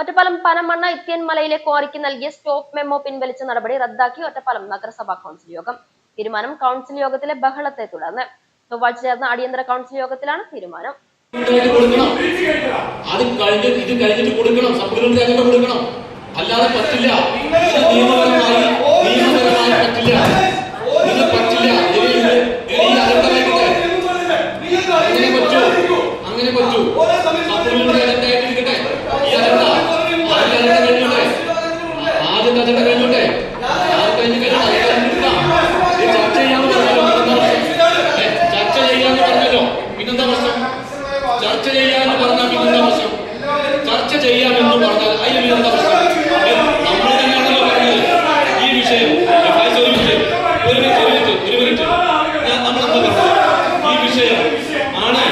ഒറ്റപ്പാലം പനമണ്ണ ഇത്യൻമലയിലെ ക്വാറിക്ക് നൽകിയ stop memo പിൻവലിച്ച നടപടി റദ്ദാക്കി ഒറ്റപ്പാലം നഗരസഭാ കൗൺസിൽ യോഗം. തീരുമാനം കൗൺസിൽ യോഗത്തിലെ ബഹളത്തെ തുടർന്ന്. ചൊവ്വാഴ്ച ചേർന്ന അടിയന്തര കൗൺസിൽ യോഗത്തിലാണ് തീരുമാനം. അത് കഴിഞ്ഞ് കൊടുക്കണം. സപ്ലിമെന്റ് കൊടുക്കണം. അല്ലാതെ പറ്റില്ല. നിയമപരമായി നിയമപരമായി പറ്റില്ല. പറ്റില്ല. പറ്റൂ. അങ്ങനെ പറ്റൂ. പിന്നെന്താ പ്രശ്നം. ചർച്ച ചെയ്യാന്ന് പറഞ്ഞാൽ പിന്നെന്താ പ്രശ്നം. ചർച്ച ചെയ്യാമെന്ന് പറഞ്ഞാൽ അതിന് പിന്നെന്താ പ്രശ്നം. നമ്മൾ തന്നെയാണല്ലോ പറഞ്ഞത് ഈ വിഷയം ഒരു മിനിറ്റ് ഒരു ഈ വിഷയം ആണ്.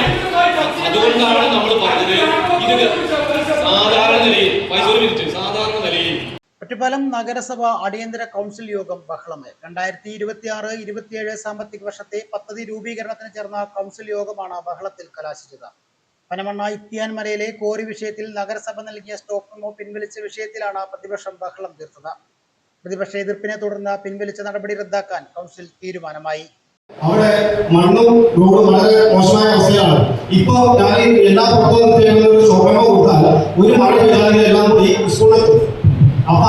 അതുകൊണ്ടാണ് നമ്മൾ പറഞ്ഞത് ഇത് സാധാരണ നിലയിൽ. പൈസ ഒരു മിനിറ്റ് സാധാരണ ഒറ്റപ്പാലം നഗരസഭ അടിയന്തര കൗൺസിൽ യോഗം ബഹളമായി. രണ്ടായിരത്തി ഇരുപത്തി ആറ് ഇരുപത്തിയേഴ് സാമ്പത്തിക വർഷത്തെ പദ്ധതി രൂപീകരണത്തിന് ചേർന്ന കൗൺസിൽ യോഗമാണ് ബഹളത്തിൽ കലാശിച്ചത്. പനമണ്ണ ഇത്തിയാൻമലയിലെ കോറി വിഷയത്തിൽ നഗരസഭ നൽകിയ സ്റ്റോക്ക് മെമ്മോ പിൻവലിച്ച വിഷയത്തിലാണ് പ്രതിപക്ഷം ബഹളം തീർത്തത്. പ്രതിപക്ഷ എതിർപ്പിനെ തുടർന്ന് പിൻവലിച്ച നടപടി റദ്ദാക്കാൻ കൗൺസിൽ തീരുമാനമായി. അവിടെ മണ്ണും റോഡും വളരെ മോശമായ അവസ്ഥയാണ് ഇപ്പൊ ഞാൻ എല്ലാ ചെയ്യുന്ന ഒരു ശോഭനോ കൊടുത്താൽ ഒരു മഴ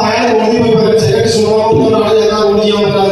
ఆయన ఉండిపోయి చెల్లెడు సుమారు ఉండాలి ఏదో ఉండి ఉంటారు